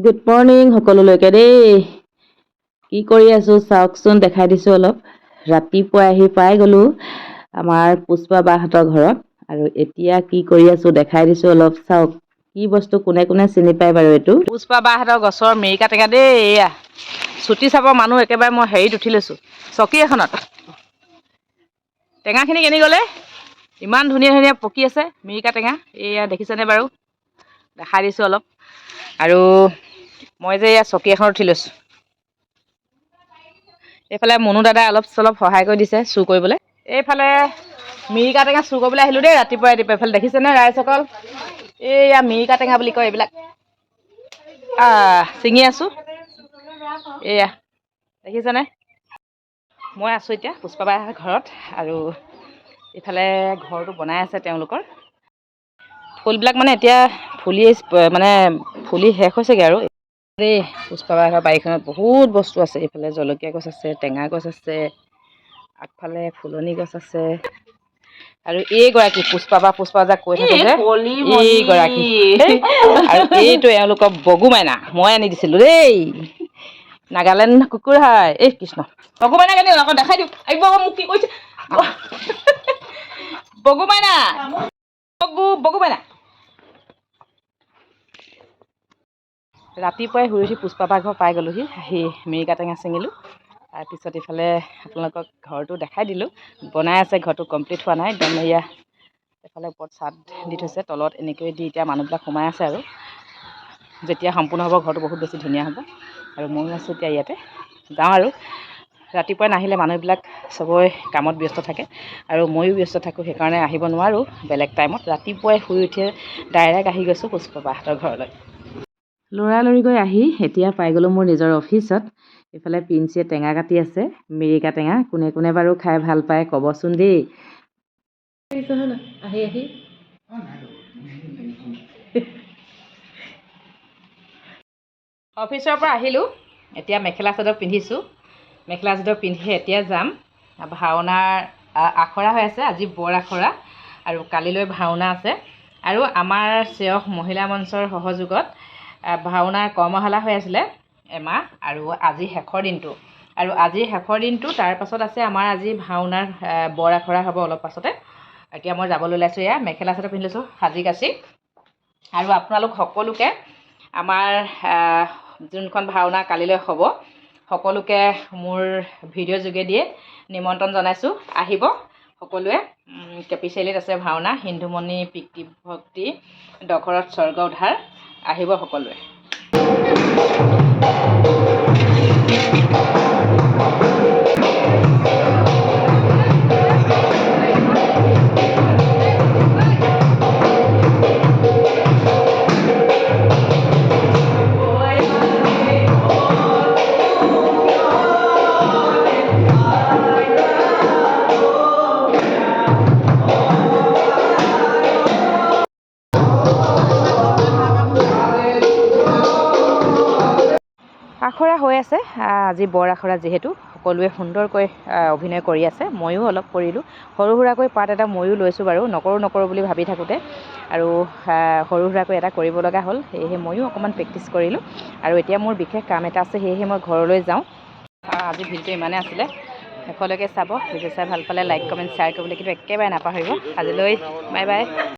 Good morning সকলোলৈকে দেই। কি কৰি আছোঁ চাওকচোন দেখাই দিছোঁ অলপ। ৰাতিপুৱা আহি পাই গ'লোঁ আমাৰ পুষ্পা বাহঁতৰ ঘৰত আৰু এতিয়া কি কৰি আছোঁ দেখাই দিছোঁ অলপ। চাওক কি বস্তু কোনে কোনে চিনি পায় বাৰু এইটো? পুষ্পা বাহঁতৰ গছৰ মেৰিকা টেঙা দেই এয়া। চুটি চাপৰ মানুহ একেবাৰে মই হেৰিত উঠি লৈছোঁ চকী এখনত। টেঙাখিনি কেনি গ'লে? ইমান ধুনীয়া ধুনীয়া পকি আছে মিৰিকা টেঙা এয়া দেখিছেনে বাৰু? দেখাই দিছোঁ অলপ। আৰু মই যে এয়া চকী এখনত উঠি লৈছোঁ এইফালে মুনু দাদাই অলপ চলপ সহায় কৰি দিছে চুৰ কৰিবলৈ। এইফালে মিৰিকা টেঙা চুৰ কৰিবলৈ আহিলোঁ দেই ৰাতিপুৱা ৰাতিপুৱা এইফালে দেখিছেনে ৰাইজসকল এইয়া মিৰিকা টেঙা বুলি কয় এইবিলাক। ছিঙি আছোঁ। এয়া দেখিছেনে? মই আছোঁ এতিয়া পুষ্পাবাই ঘৰত আৰু এইফালে ঘৰটো বনাই আছে তেওঁলোকৰ। ফুলবিলাক মানে এতিয়া ফুলি মানে ফুলি শেষ হৈছেগৈ আৰু। দেই পুষ্পাবাই ঘৰ বাৰীখনত বহুত বস্তু আছে এইফালে জলকীয়া গছ আছে টেঙা গছ আছে আগফালে ফুলনি গছ আছে। আৰু এইগৰাকী পুষ্পাবা পুষ্পা যাক কৈ থাকে যে এইগৰাকী। আৰু এইটো এওঁলোকৰ বগু মাইনা মই আনি দিছিলোঁ দেই। নাগালেণ্ড কুকুৰ হয় এই কৃষ্ণ বগু মাইনা কেনে আকৌ দেখাই দিওঁ। আহিব আকৌ মোক কি কৈছে? বগু ৰাতিপুৱাই শুই উঠি পুষ্পাবা ঘৰ পাই গ'লোহি আহি মিৰিকা টেঙা ছিঙিলোঁ তাৰপিছত ইফালে আপোনালোকক ঘৰটো দেখাই দিলোঁ। বনাই আছে ঘৰটো কমপ্লিট হোৱা নাই একদম এয়া এফালে ওপৰত চাদ দি থৈছে তলত এনেকৈ দি এতিয়া মানুহবিলাক সোমাই আছে আৰু। যেতিয়া সম্পূৰ্ণ হ'ব ঘৰটো বহুত বেছি ধুনীয়া হ'ব। আৰু ময়ো আছোঁ এতিয়া ইয়াতে। যাওঁ আৰু। ৰাতিপুৱাই নাহিলে মানুহবিলাক চবৰে কামত ব্যস্ত থাকে আৰু ময়ো ব্যস্ত থাকোঁ সেইকাৰণে আহিব নোৱাৰোঁ বেলেগ টাইমত। ৰাতিপুৱাই শুই উঠিয়ে ডাইৰেক্ট আহি গৈছোঁ পুষ্পাবাহঁতৰ ঘৰলৈ। লৰালৰিকৈ আহি এতিয়া পাই গ'লোঁ মোৰ নিজৰ অফিচত। এইফালে পিঞ্চিয়ে টেঙা কাটি আছে মিৰিকা টেঙা কোনে কোনে বাৰু খাই ভাল পায় ক'বচোন দেই। অফিচৰ পৰা আহিলোঁ এতিয়া মেখেলা চাদৰ পিন্ধিছোঁ। মেখেলা চাদৰ পিন্ধি এতিয়া যাম। ভাওনাৰ আখৰা হৈ আছে আজি বৰ আখৰা আৰু কালিলৈ ভাওনা আছে। আৰু আমাৰ শ্ৰেয়স মহিলা মঞ্চৰ সহযোগত ভাওনাৰ কৰ্মশালা হৈ আছিলে এমাহ আৰু আজি শেষৰ দিনটো। আৰু আজি শেষৰ দিনটো তাৰ পাছত আছে আমাৰ আজি ভাওনাৰ বৰ আখৰা হ'ব অলপ পাছতে। এতিয়া মই যাবলৈ ওলাইছোঁ এয়া মেখেলা চাদৰ পিন্ধি লৈছোঁ সাজি কাচি। আৰু আপোনালোক সকলোকে আমাৰ যোনখন ভাওনা কালিলৈ হ'ব সকলোকে মোৰ ভিডিঅ' যোগেদিয়ে নিমন্ত্ৰণ জনাইছোঁ। আহিব সকলোৱে। কেপি চাৰিআলিত আছে ভাওনা সিন্ধুমণি পিতৃ ভক্তি দশৰথ স্বৰ্গ উদ্ধাৰ আহিব সকলোৱে। আখৰা হৈ আছে আজি বৰ আখৰা যিহেতু সকলোৱে সুন্দৰকৈ অভিনয় কৰি আছে ময়ো অলপ কৰিলোঁ। সৰু সুৰাকৈ পাৰ্ট এটা ময়ো লৈছোঁ বাৰু নকৰোঁ নকৰোঁ বুলি ভাবি থাকোঁতে। আৰু সৰু সুৰাকৈ এটা কৰিব লগা হ'ল সেয়েহে ময়ো অকণমান প্ৰেক্টিচ কৰিলোঁ। আৰু এতিয়া মোৰ বিশেষ কাম এটা আছে সেয়েহে মই ঘৰলৈ যাওঁ। আজি ভিডিঅ'টো ইমানেই আছিলে শেষলৈকে চাব ভিডিঅ' চাই ভাল পালে লাইক কমেণ্ট শ্বেয়াৰ কৰিবলৈ কিন্তু একেবাৰে নাপাহৰিব। আজিলৈ বাই বাই